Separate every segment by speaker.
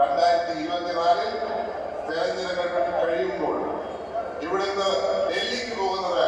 Speaker 1: രണ്ടായിരത്തി ഇരുപത്തിനാലിൽ തെരഞ്ഞെടുപ്പ് കഴിയുമ്പോൾ ഇവിടുന്ന് ഡൽഹിക്ക് പോകുന്നത്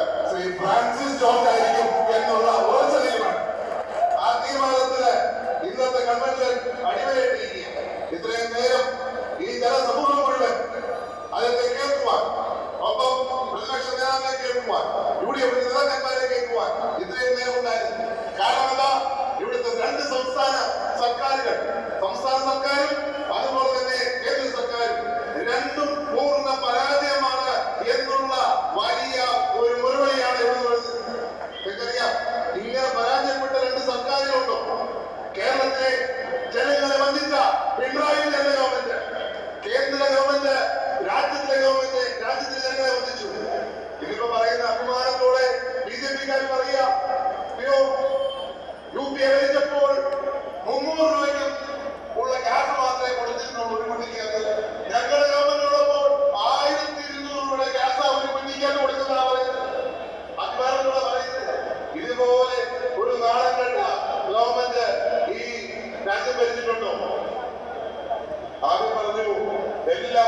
Speaker 1: జిల్లా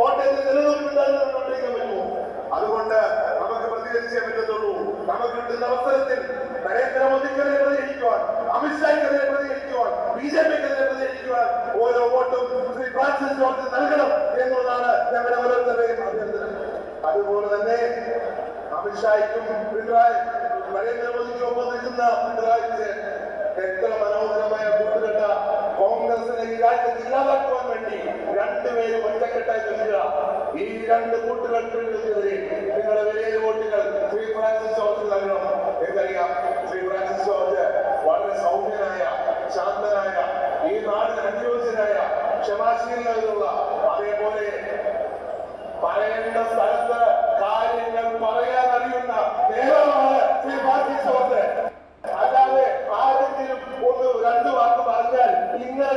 Speaker 1: കോട്ടയത്തെ നിലനിൽപ്പ് മിണ്ടാതെ നടപടിക്കാൻ പറ്റുമോ? അതുകൊണ്ട് നമുക്ക് പ്രതികരിച്ചേ പറ്റത്തുള്ളൂ. നമുക്ക് കിട്ടുന്ന അവസരത്തിൽ നരേന്ദ്രമോദിക്കെതിരെ പ്രതികരിക്കുവാൻ അമിത്ഷായ്ക്കെതിരെ പ്രതികരിക്കുവാൻ ബി ജെ പിക്കെതിരെ പ്രതികരിക്കുവാൻ ഓരോ വോട്ടും ശ്രീ ഫ്രാൻസിസ് ജോർജ് നൽകണം എന്നുള്ളതാണ് ഞങ്ങളുടെ ഓരോരുത്തരുടെയും അഭ്യർത്ഥന. അതുപോലെ തന്നെ അമിത്ഷായ്ക്കും പിണറായി നരേന്ദ്രമോദിക്കും ഒപ്പം നിൽക്കുന്ന പിണറായിക്ക് എത്ര മനോഹരമായ കോൺഗ്രസിനെ ഈ രാജ്യത്ത് ഇല്ലാതാക്കുവാൻ വേണ്ടി രണ്ടുപേരും ഒറ്റക്കെട്ടായി നിൽക്കുക. ഈ രണ്ട് കൂട്ടുകെട്ടുകൾക്കെതിരെ നിങ്ങളുടെ വലിയ വോട്ടുകൾ ശ്രീ ഫ്രാൻസിസ് ജോർജ് നൽകണം. എനിക്കറിയാം ശ്രീ ഫ്രാൻസിസ് ജോർജ് വളരെ സൗമ്യനായ ശാന്തനായ ഈ നാടിന് അനുയോജ്യനായ ക്ഷമാശീലതയുള്ള അതേപോലെ പറയേണ്ട സ്ഥലത്ത് കാര്യങ്ങൾ പറയാൻ അറിയുന്ന നേതാവാണ് ശ്രീ ഫ്രാൻസിസ് ജോർജ്. അല്ലാതെ ആരെങ്കിലും ഒന്ന് രണ്ടു വാക്ക് പറഞ്ഞാൽ ഇങ്ങനെ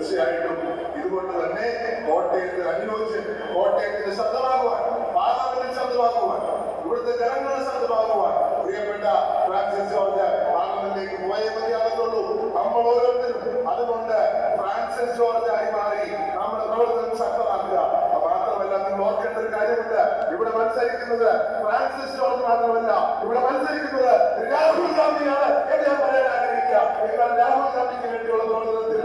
Speaker 1: തീർച്ചയായിട്ടും ഇതുകൊണ്ട് തന്നെ കോട്ടയത്ത് അനുയോജ്യ കോട്ടയത്തിന്റെ ശബ്ദമാകുവാൻ പാർലമെന്റിൽ ശബ്ദമാകുവാൻ ഇവിടുത്തെ ജനങ്ങളുടെ ശബ്ദമാകുവാൻ പ്രിയപ്പെട്ട ഫ്രാൻസിസ് ജോർജ് പാർലമെന്റിലേക്ക് പോയേ മതിയാകത്തുള്ളൂ. നമ്മൾ ഓരോരുത്തരും അതുകൊണ്ട് ഫ്രാൻസിസ് ജോർജ് ആയി മാറി നമ്മുടെ പ്രവർത്തനം ശക്തമാക്കുക. മാത്രമല്ല നിങ്ങൾ ഓർക്കേണ്ട ഒരു കാര്യമുണ്ട്. ഇവിടെ മത്സരിക്കുന്നത് ഫ്രാൻസിസ് ജോർജ് മാത്രമല്ല. ഇവിടെ മത്സരിക്കുന്നത് രാഹുൽ ഗാന്ധിയാണ് എന്ന് ഞാൻ പറയാൻ ആഗ്രഹിക്കുക. എന്നാൽ രാഹുൽ ഗാന്ധിക്ക് വേണ്ടിയുള്ള പ്രവർത്തനത്തിൽ